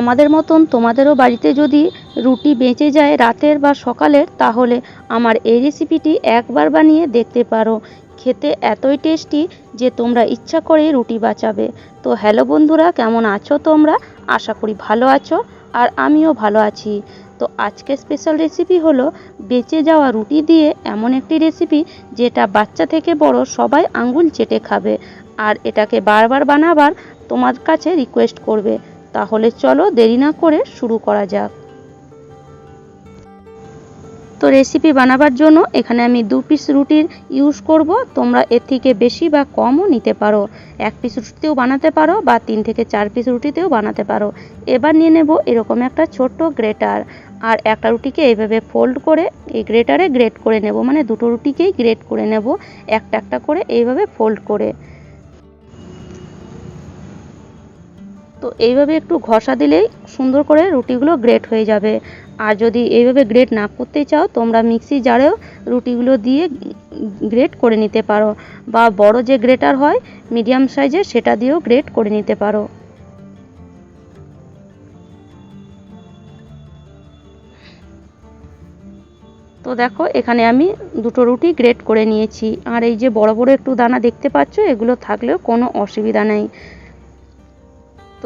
আমাদের মতন তোমাদেরও বাড়িতে যদি রুটি বেঁচে যায় রাতের বা সকালের, তাহলে আমার এই রেসিপিটি একবার বানিয়ে দেখতে পারো। খেতে এতই টেস্টি যে তোমরা ইচ্ছা করেই রুটি বাঁচাবে। তো হ্যালো বন্ধুরা, কেমন আছো তোমরা? আশা করি ভালো আছো আর আমিও ভালো আছি। তো আজকে স্পেশাল রেসিপি হলো বেঁচে যাওয়া রুটি দিয়ে এমন একটি রেসিপি যেটা বাচ্চা থেকে বড় সবাই আঙ্গুল চেটে খাবে। আর এটাকে বারবার বানাবার তোমার কাছে রিকোয়েস্ট করবে। তাহলে চলো দেরি না করে শুরু করা যাক। তো রেসিপি বানাবার জন্য এখানে আমি দু পিস রুটির ইউজ করব। তোমরা এর থেকে বেশি বা কমও নিতে পারো। এক পিস রুটিতেও বানাতে পারো বা তিন থেকে চার পিস রুটিতেও বানাতে পারো। এবার নিয়ে নেব এরকম একটা ছোট্ট গ্রেটার আর একটা রুটিকে এইভাবে ফোল্ড করে এই গ্রেটারে গ্রেট করে নেব। মানে দুটো রুটিকেই গ্রেট করে নেব। একটা একটা করে এইভাবে ফোল্ড করে। তো এইভাবে একটু ঘষা দিলেই সুন্দর করে রুটিগুলো গ্রেট হয়ে যাবে। আর যদি এইভাবে গ্রেট না করতে চাও, তোমরা মিক্সি জারেও রুটিগুলো দিয়ে গ্রেট করে নিতে পারো। বা বড় যে গ্রেটার হয় মিডিয়াম সাইজের সেটা দিয়েও গ্রেট করে নিতে পারো। তো দেখো, এখানে আমি দুটো রুটি গ্রেট করে নিয়েছি। আর এই যে বড় বড় একটু দানা দেখতে পাচ্ছ, এগুলো থাকলেও কোনো অসুবিধা নেই।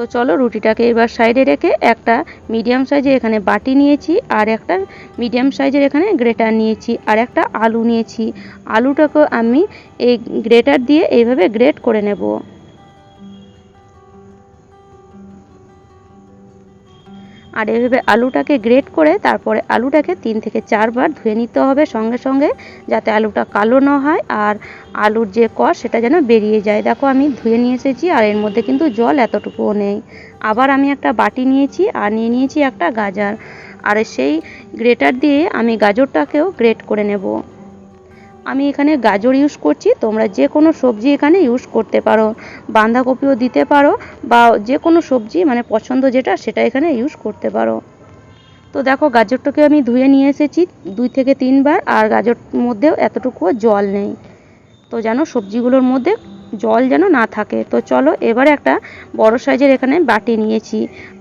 তো চলো রুটিটাকে এবার সাইডে রেখে একটা মিডিয়াম সাইজের এখানে বাটি নিয়েছি আর একটা মিডিয়াম সাইজের এখানে গ্রেটার নিয়েছি আর একটা আলু নিয়েছি। আলুটাকে আমি এই গ্রেটার দিয়ে এইভাবে গ্রেট করে নেব। আর এইভাবে আলুটাকে গ্রেট করে তারপরে আলুটাকে তিন থেকে চারবার ধুয়ে নিতে হবে সঙ্গে সঙ্গে যাতে আলুটা কালো না হয় আর আলুর যে কষ সেটা যেন বেরিয়ে যায়। দেখো আমি ধুয়ে নিয়ে এসেছি আর এর মধ্যে কিন্তু জল এতটুকুও নেই। আবার আমি একটা বাটি নিয়েছি আর নিয়ে নিয়েছি একটা গাজর। আর সেই গ্রেটার দিয়ে আমি গাজরটাকেও গ্রেট করে নেব। আমি এখানে গাজর ইউজ করছি। তোমরা যে কোনো সবজি এখানে ইউজ করতে পারো। বাঁধাকপিও দিতে পারো বা যে কোনো সবজি মানে পছন্দ যেটা, সেটা এখানে ইউজ করতে পারো। তো দেখো, গাজরটাকে আমি ধুয়ে নিয়ে এসেছি দুই থেকে তিনবার আর গাজর মধ্যেও এতটুকুও জল নেই। তো যেন সবজিগুলোর মধ্যে জল যেন না থাকে। তো চলো, এবারে একটা বড় সাইজের এখানে বাটি নিয়েছি।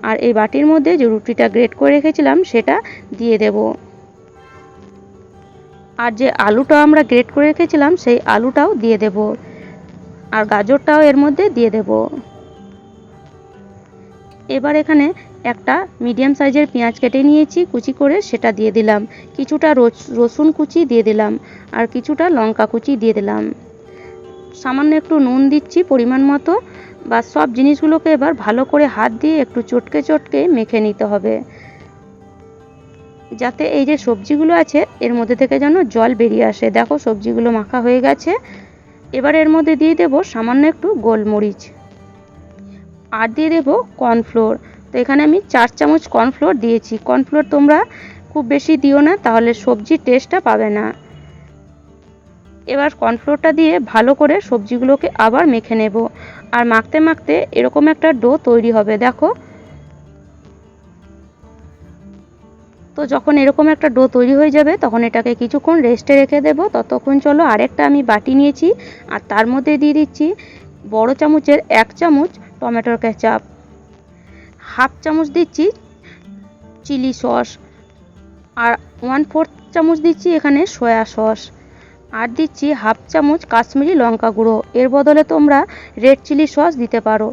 আর এই বাটির মধ্যে যে রুটিটা গ্রেট করে রেখেছিলাম, সেটা দিয়ে দেবো। আর যে আলুটা আমরা গ্রেট করে রেখেছিলাম, সেই আলুটাও দিয়ে দেব। আর গাজরটাও এর মধ্যে দিয়ে দেব। এবার এখানে একটা মিডিয়াম সাইজের পেঁয়াজ কেটে নিয়েছি, কুচি করে সেটা দিয়ে দিলাম। কিছুটা রসুন কুচি দিয়ে দিলাম আর কিছুটা লঙ্কা কুচি দিয়ে দিলাম। সামান্য একটু নুন দিচ্ছি পরিমাণ মতো, বা সব জিনিসগুলোকে এবার ভালো করে হাত দিয়ে একটু চটকে চটকে মেখে নিতে হবে। যাতে এই যে সবজিগুলো আছে, এর মধ্যে থেকে যেন জল বেরিয়ে আসে। দেখো সবজিগুলো মাখা হয়ে গেছে। এবার এর মধ্যে দিয়ে দেব সামান্য একটু গোলমরিচ। আর দিয়ে দেব কর্নফ্লোর। তো এখানে আমি চার চামচ কর্নফ্লোর দিয়েছি। কর্নফ্লোর তোমরা খুব বেশি দিও না, তাহলে সবজির টেস্টটা পাবে না। এবার কর্নফ্লোরটা দিয়ে ভালো করে সবজিগুলোকে আবার মেখে নেব। আর মাখতে মাখতে এরকম একটা ডো তৈরি হবে। দেখো তো যখন এরকম একটা ডো তৈরি হয়ে যাবে, তখন এটাকে কিছুক্ষণ রেস্টে রেখে দেবো। ততক্ষণ চলো আরেকটা আমি বাটি নিয়েছি, আর তার মধ্যে দিয়ে দিচ্ছি বড় চামচের এক চামচ টমেটোর কেচাপ। হাফ চামচ দিচ্ছি চিলি সস, আর ওয়ান ফোর্থ চামচ দিচ্ছি এখানে সয়া সস, আর দিচ্ছি হাফ চামচ কাশ্মীরি লঙ্কা গুঁড়ো। এর বদলে তোমরা রেড চিলি সস দিতে পারো।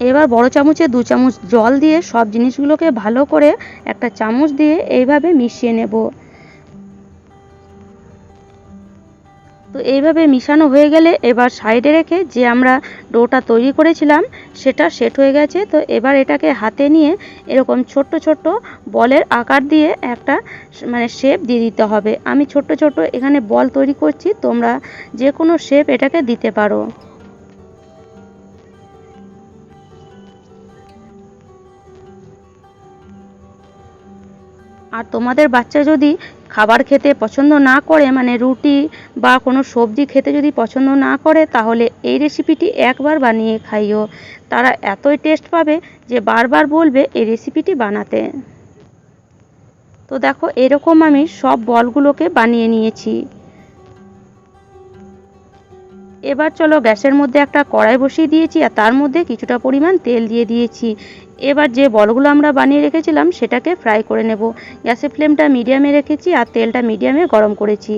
এবার বড় চামচে দু চামচ জল দিয়ে সব জিনিসগুলোকে ভালো করে একটা চামচ দিয়ে এইভাবে মিশিয়ে নেব। তো এইভাবে মিশানো হয়ে গেলে এবার সাইডে রেখে যে আমরা ডোটা তৈরি করেছিলাম, সেটা সেট হয়ে গেছে। তো এবার এটাকে হাতে নিয়ে এরকম ছোট্ট ছোট্ট বলের আকার দিয়ে একটা মানে শেপ দিয়ে দিতে হবে। আমি ছোট্ট ছোট্ট এখানে বল তৈরি করছি, তোমরা যে কোনো শেপ এটাকে দিতে পারো। আর তোমাদের বাচ্চা যদি খাবার খেতে পছন্দ না করে মানে রুটি বা কোনো সবজি খেতে যদি পছন্দ না করে, তাহলে এই রেসিপিটি একবার বানিয়ে খাইও। তারা এতই টেস্ট পাবে যে বারবার বলবে এই রেসিপিটি বানাতে। তো দেখো, এরকম আমি সব বলগুলোকে বানিয়ে নিয়েছি। এবার চলো গ্যাসের মধ্যে একটা কড়াই বসিয়ে দিয়েছি আর তার মধ্যে কিছুটা পরিমাণ তেল দিয়ে দিয়েছি। এবার যে বলগুলো আমরা বানিয়ে রেখেছিলাম সেটাকে ফ্রাই করে নেব। গ্যাসের ফ্লেমটা মিডিয়ামে রেখেছি আর তেলটা মিডিয়ামে গরম করেছি।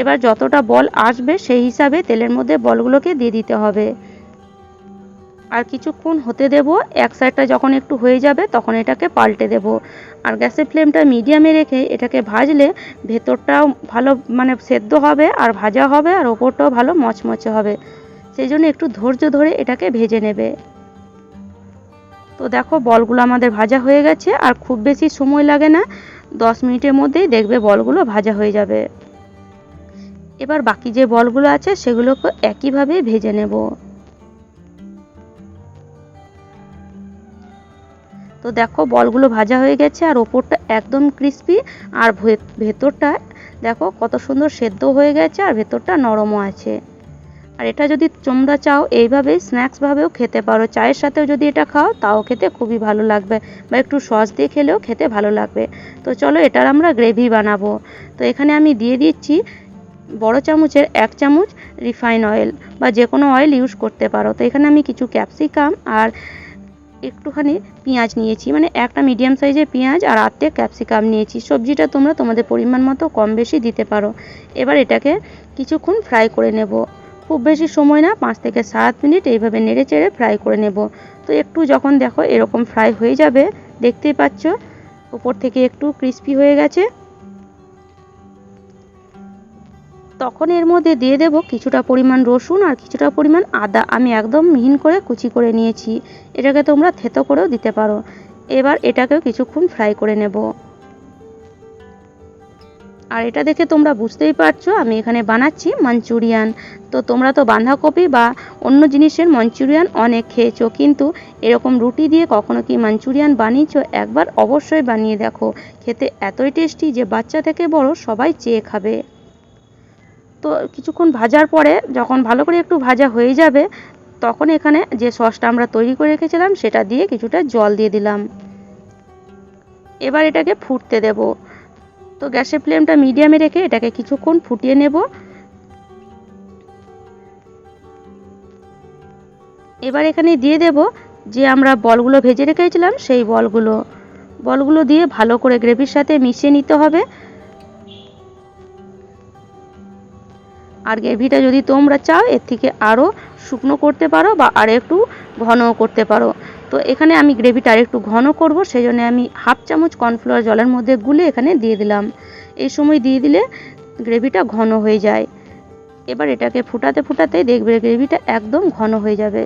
এবার যতটা বল আসবে সেই হিসাবে তেলের মধ্যে বলগুলোকে দিয়ে দিতে হবে। আর কিছুক্ষণ হতে দেব, এক সাইডটা যখন একটু হয়ে যাবে তখন এটাকে পাল্টে দেব। আর গ্যাসের ফ্লেমটা মিডিয়ামে রেখে এটাকে ভাজলে ভেতরটাও ভালো মানে সেদ্ধ হবে আর ভাজা হবে আর ওপরটাও ভালো মচমচে হবে। সেই জন্য একটু ধৈর্য ধরে এটাকে ভেজে নেবে। তো দেখো বলগুলো আমাদের ভাজা হয়ে গেছে আর খুব বেশি সময় লাগে না, দশ মিনিটের মধ্যেই দেখবে বলগুলো ভাজা হয়ে যাবে। এবার বাকি যে বলগুলো আছে সেগুলোকে একইভাবে ভেজে নেব। তো দেখো, বলগুলো ভাজা হয়ে গেছে আর ওপরটা একদম ক্রিস্পি আর ভেতরটা দেখো কত সুন্দর সেদ্ধ হয়ে গেছে আর ভেতরটা নরমও আছে। আর এটা যদি তোমরা চাও, এইভাবে স্ন্যাক্সভাবেও খেতে পারো। চায়ের সাথেও যদি এটা খাও, তাও খেতে খুবই ভালো লাগবে। বা একটু সস দিয়ে খেলেও খেতে ভালো লাগবে। তো চলো, এটার আমরা গ্রেভি বানাবো। তো এখানে আমি দিয়ে দিচ্ছি বড় চামচের এক চামচ রিফাইন অয়েল বা যে কোনো অয়েল ইউজ করতে পারো। তো এখানে আমি কিছু ক্যাপসিকাম আর একটুখানি পেঁয়াজ নিয়েছি। মানে একটা মিডিয়াম সাইজের পেঁয়াজ আর আধটে ক্যাপসিকাম নিয়েছি। সবজিটা তোমরা তোমাদের পরিমাণ মতো কম বেশি দিতে পারো। এবার এটাকে কিছুক্ষণ ফ্রাই করে নেব। খুব বেশি সময় না, পাঁচ থেকে সাত মিনিট এইভাবে নেড়ে চেড়ে ফ্রাই করে নেব। তো একটু যখন দেখো এরকম ফ্রাই হয়ে যাবে, দেখতেই পাচ্ছ, উপর থেকে একটু ক্রিস্পি হয়ে গেছে। তখন এর মধ্যে দিয়ে দেব কিছুটা পরিমাণ রসুন আর কিছুটা পরিমাণ আদা। আমি একদম মিহিন করে কুচি করে নিয়েছি। এটাকে তোমরা থেতো করেও দিতে পারো। এবার এটাকেও কিছুক্ষণ ফ্রাই করে নেব। আর এটা দেখে তোমরা বুঝতেই পারছ, আমি এখানে বানাচ্ছি মাঞ্চুরিয়ান। তো তোমরা তো বাঁধাকপি বা অন্য জিনিসের মাঞ্চুরিয়ান অনেক খেয়েছো, কিন্তু এরকম রুটি দিয়ে কখনো কি মাঞ্চুরিয়ান বানিয়েছো? একবার অবশ্যই বানিয়ে দেখো। খেতে এতই টেস্টি যে বাচ্চা থেকে বড় সবাই চেয়ে খাবে। তো কিছুক্ষণ ভাজার পরে যখন ভালো করে একটু ভাজা হয়ে যাবে, তখন এখানে যে সসটা আমরা তৈরি করে রেখেছিলাম, সেটা দিয়ে কিছুটা জল দিয়ে দিলাম। এবার এটাকে ফুটতে দেব। তো গ্যাসের ফ্লেমটা মিডিয়ামে রেখে এটাকে কিছুক্ষণ ফুটিয়ে নেব। এবার এখানে দিয়ে দেব যে আমরা বলগুলো ভেজে রেখেছিলাম, সেই বলগুলো। বলগুলো দিয়ে ভালো করে গ্রেভির সাথে মিশিয়ে নিতে হবে। আর গ্রেভিটা যদি তোমরা চাও, এর থেকে আরও শুকনো করতে পারো বা আর একটু ঘনও করতে পারো। তো এখানে আমি গ্রেভিটা আর একটু ঘন করব সেই জন্য আমি হাফ চামচ কর্নফ্লাওয়ার জলের মধ্যে গুলে এখানে দিয়ে দিলাম। এই সময় দিয়ে দিলে গ্রেভিটা ঘন হয়ে যায়। এবার এটাকে ফুটাতে ফুটাতে দেখবে গ্রেভিটা একদম ঘন হয়ে যাবে।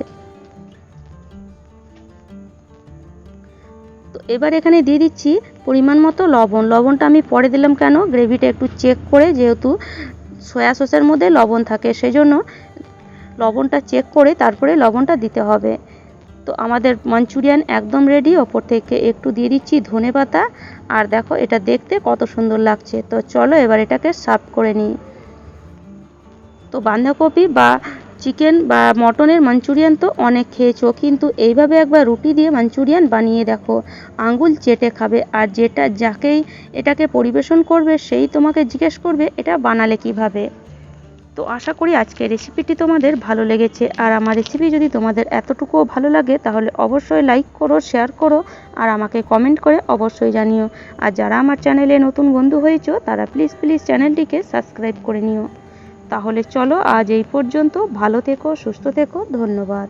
তো এবার এখানে দিয়ে দিচ্ছি পরিমাণ মতো লবণ। লবণটা আমি পরে দিলাম কেন? গ্রেভিটা একটু চেক করে, যেহেতু সয়া সসের মধ্যে লবণ থাকে সেই জন্য লবণটা চেক করে তারপরে লবণটা দিতে হবে। তো আমাদের মাঞ্চুরিয়ান একদম রেডি ওপর থেকে একটু দিয়ে দিচ্ছি ধনে পাতা। আর দেখো এটা দেখতে কত সুন্দর লাগছে। তো চলো এবার এটাকে সার্ভ করে নিই। তো বাঁধাকপি বা চিকেন বা মটনের মাঞ্চুরিয়ান তো অনেক খেয়েছো, কিন্তু এইভাবে একবার রুটি দিয়ে মাঞ্চুরিয়ান বানিয়ে দেখো। আঙ্গুল চেটে খাবে, আর যেটা যাকেই এটাকে পরিবেশন করবে, সেই তোমাকে জিজ্ঞেস করবে, এটা বানালে কীভাবে? তো আশা করি আজকের রেসিপিটি তোমাদের ভালো লেগেছে, আর আমার রেসিপি যদি তোমাদের এতটুকুও ভালো লাগে, তাহলে অবশ্যই লাইক করো শেয়ার করো, আর আমাকে কমেন্ট করে অবশ্যই জানিও। আর যারা আমার চ্যানেলে নতুন বন্ধু হয়েছো, তারা প্লিজ প্লিজ চ্যানেলটিকে সাবস্ক্রাইব করে নিও। তাহলে চলো আজ এই পর্যন্ত ভালো থেকো সুস্থ থেকো ধন্যবাদ।